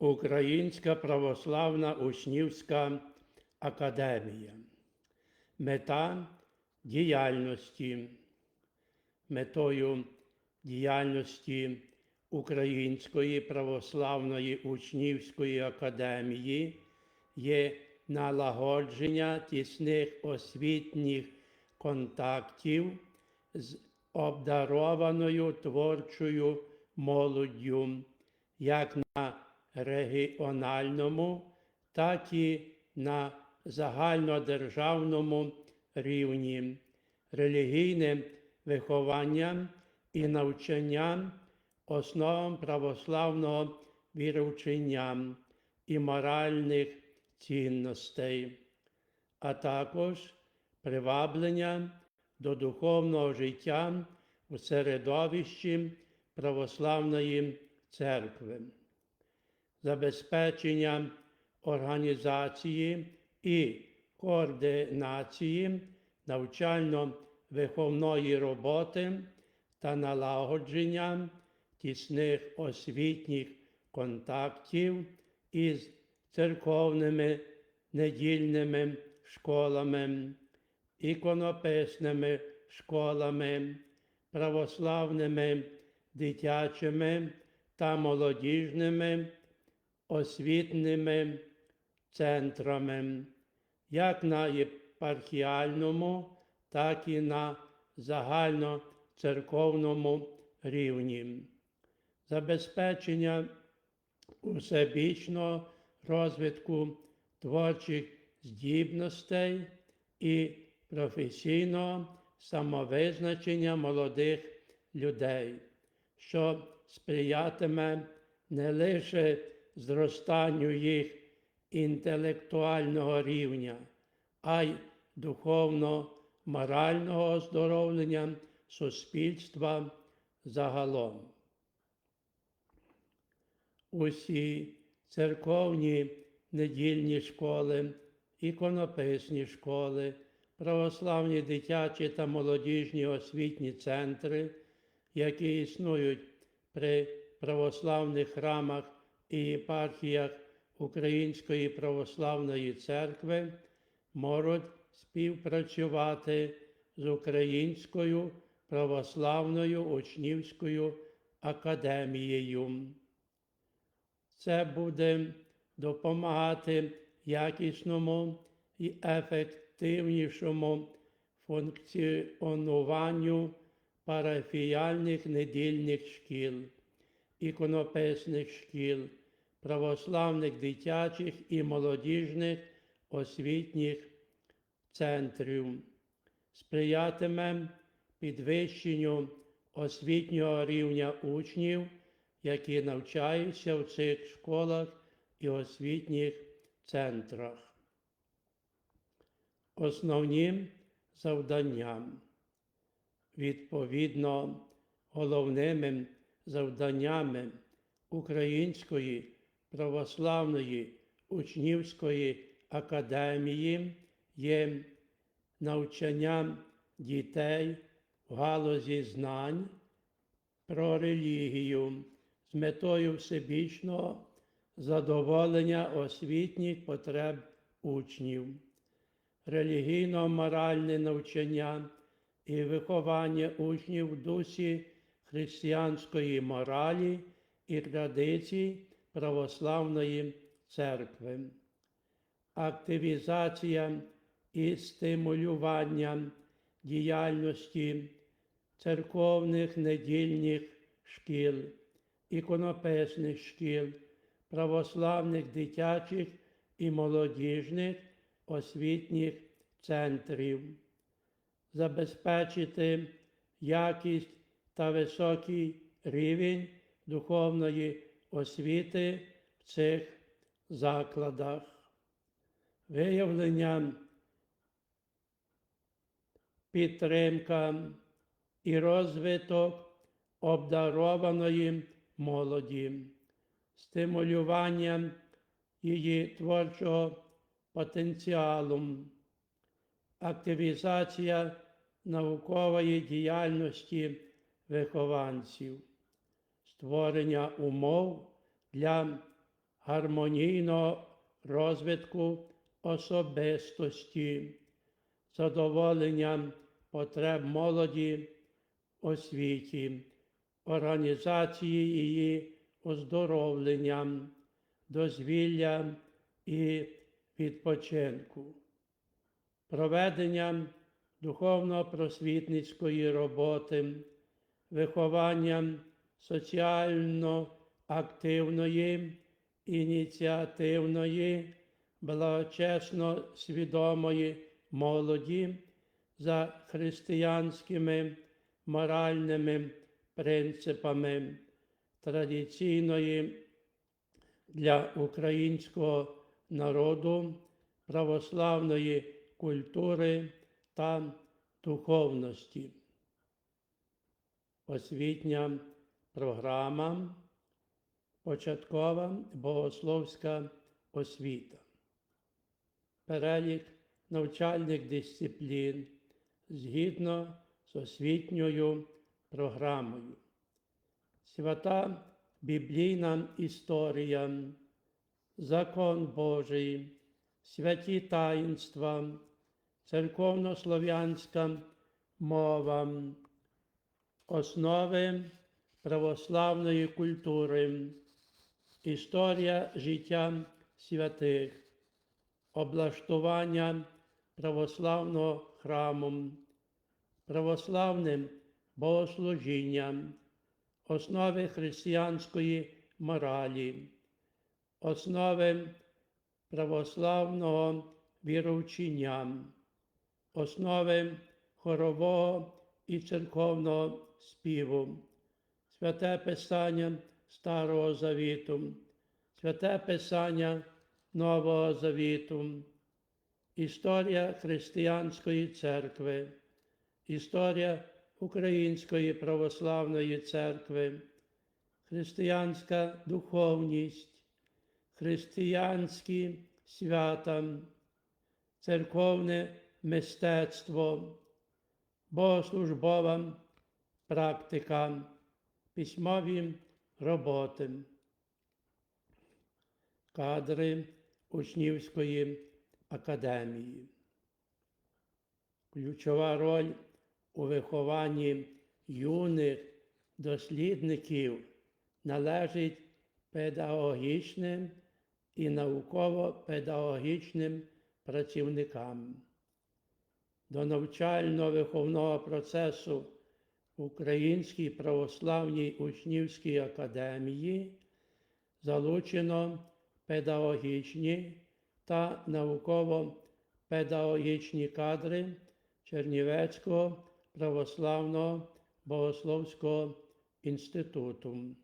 Українська православна учнівська академія. Мета діяльності. Метою діяльності Української православної учнівської академії є налагодження тісних освітніх контактів з обдарованою творчою молоддю як на регіональному, так і на загальнодержавному рівні, релігійним вихованням і навчанням основам православного віровчення і моральних цінностей, а також приваблення до духовного життя у середовищі православної церкви, забезпечення організації і координації навчально-виховної роботи та налагодження тісних освітніх контактів із церковними недільними школами, іконописними школами, православними дитячими та молодіжними освітними центрами, як на єпархіальному, так і на загальноцерковному рівні, забезпечення усебічного розвитку творчих здібностей і професійного самовизначення молодих людей, що сприятиме не лише зростанню їх інтелектуального рівня, а й духовно-морального оздоровлення суспільства загалом. Усі церковні недільні школи, іконописні школи, православні дитячі та молодіжні освітні центри, які існують при православних храмах і єпархіях Української православної церкви, можуть співпрацювати з Українською православною учнівською академією. Це буде допомагати якісному і ефективнішому функціонуванню парафіяльних недільних шкіл, іконописних шкіл, православних дитячих і молодіжних освітніх центрів, сприятиме підвищенню освітнього рівня учнів, які навчаються в цих школах і освітніх центрах. Основним завданням, відповідно, головними завданнями Української православної учнівської академії є навчання дітей в галузі знань про релігію з метою всебічного задоволення освітніх потреб учнів, релігійно-моральне навчання і виховання учнів в дусі християнської моралі і традицій православної церкви, активізація і стимулювання діяльності церковних недільних шкіл, іконописних шкіл, православних дитячих і молодіжних освітніх центрів, забезпечити якість та високий рівень духовної освіти в цих закладах, виявлення підтримка і розвиток обдарованої молоді, стимулювання її творчого потенціалу, активізація наукової діяльності вихованців, створення умов для гармонійного розвитку особистості, задоволенням потреб молоді освіті, організації її оздоровленням, дозвілля і відпочинку, проведенням духовно-просвітницької роботи, вихованням соціально активної, ініціативної, благочесно свідомої молоді за християнськими моральними принципами традиційної для українського народу православної культури та духовності. Освітня програма, початкова богословська освіта, перелік навчальних дисциплін згідно з освітньою програмою, свята біблійна історія, закон Божий, святі таїнства, церковнослов'янська мова, основи православної культури, історія життя святих, облаштування православного храму, православним богослужінням, основи християнської моралі, основи православного віровчення, основи хорового і церковного співу, святе Писання Старого Завіту, святе Писання Нового Завіту, історія Християнської церкви, історія Української православної церкви, християнська духовність, християнські свята, церковне мистецтво, богослужбова практика, письмові роботи, кадри учнівської академії. Ключова роль у вихованні юних дослідників належить педагогічним і науково-педагогічним працівникам. До навчально-виховного процесу Українській православній учнівській академії залучено педагогічні та науково-педагогічні кадри Чернівецького православного богословського інституту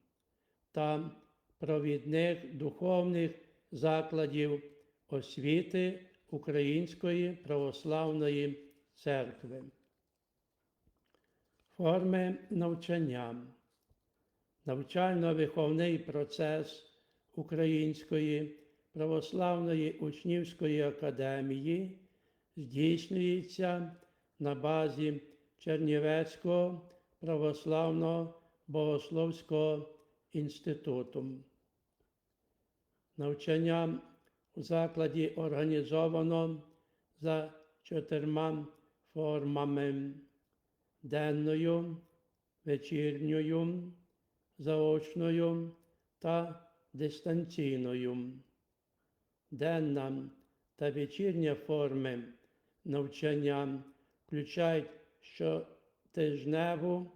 та провідних духовних закладів освіти Української православної церкви. Форми навчання. Навчально-виховний процес Української православної учнівської академії здійснюється на базі Чернівецького православного богословського інституту. Навчання у закладі організовано за чотирма формами денною, вечірньою, заочною та дистанційною. Денна та вечірня форми навчання включають щотижневу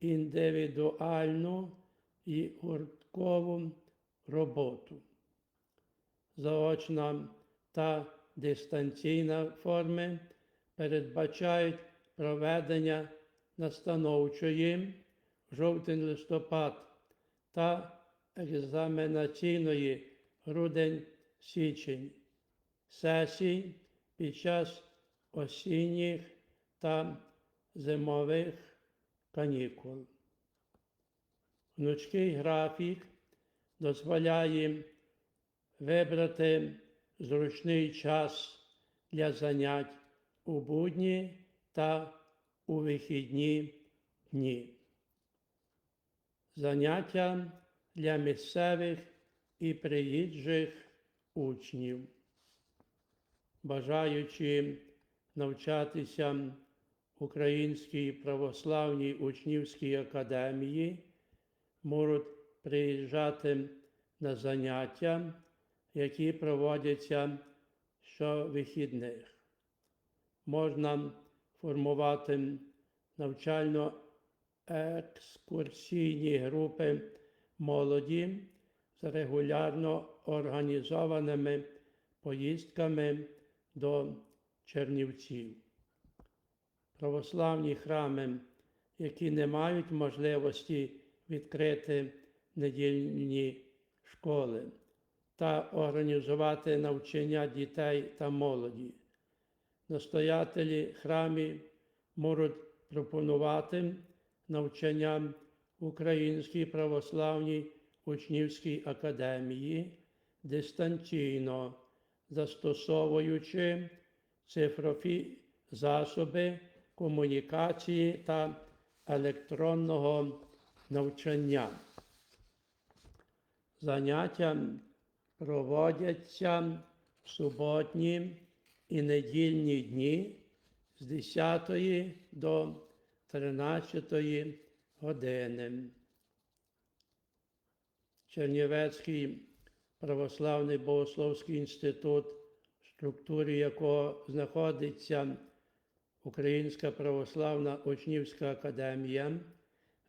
індивідуальну і гурткову роботу. Заочна та дистанційна форми передбачають проведення настановчої жовтень-листопад та екзаменаційної грудень-січень сесій під час осінніх та зимових канікул. Гнучкий графік дозволяє вибрати зручний час для занять у будні та у вихідні дні. Заняття для місцевих і приїжджих учнів. Бажаючи навчатися Українській православній учнівській академії, можуть приїжджати на заняття, які проводяться щовихідних. Можна формувати навчально-екскурсійні групи молоді з регулярно організованими поїздками до Чернівців. Православні храми, які не мають можливості відкрити недільні школи та організувати навчання дітей та молоді. Настоятелі храмів можуть пропонувати навчання в Українській православній учнівській академії дистанційно, застосовуючи цифрові засоби комунікації та електронного навчання. Заняття проводяться в суботні і недільні дні з 10 до 13 години. Чернівецький православний богословський інститут, в структурі якого знаходиться Українська православна учнівська академія,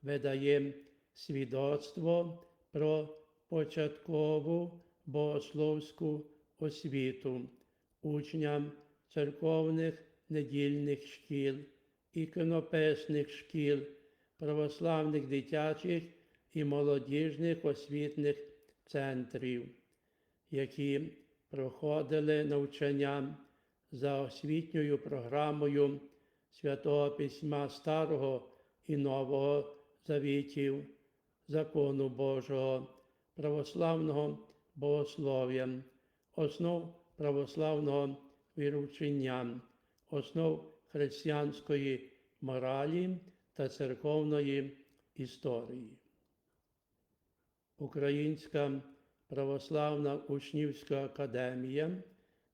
видає свідоцтво про початкову богословську освіту учням церковних недільних шкіл, іконописних шкіл, православних дитячих і молодіжних освітних центрів, які проходили навчання за освітньою програмою Святого Письма Старого і Нового Завітів, закону Божого, православного богослов'я, основ православного віручення, основ християнської моралі та церковної історії. Українська православна учнівська академія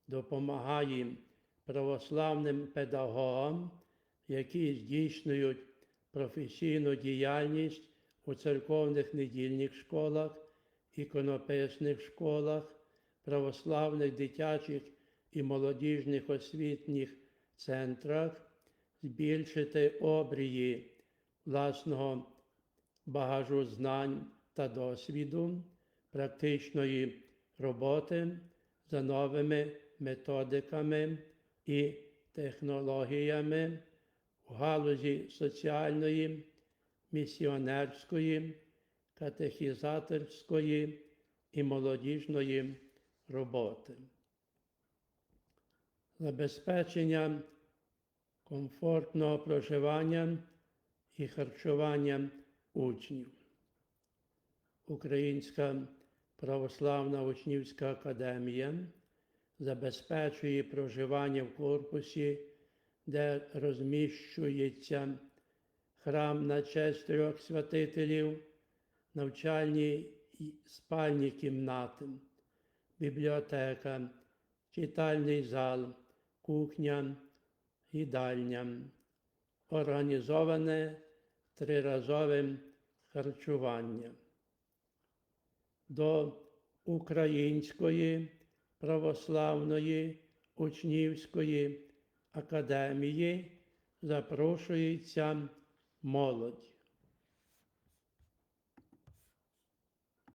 допомагає православним педагогам, які здійснюють професійну діяльність у церковних недільних школах, іконописних школах, православних дитячих і молодіжних освітніх центрах, збільшити обрії власного багажу знань та досвіду, практичної роботи за новими методиками і технологіями в галузі соціальної, місіонерської, катехізаторської і молодіжної роботи. Забезпечення комфортного проживання і харчування учнів. Українська православна учнівська академія забезпечує проживання в корпусі, де розміщується храм на честь трьох святителів, навчальні спальні кімнати, бібліотека, читальний зал, кухня, їдальня, організоване триразовим харчуванням. До Української православної учнівської академії запрошується молодь.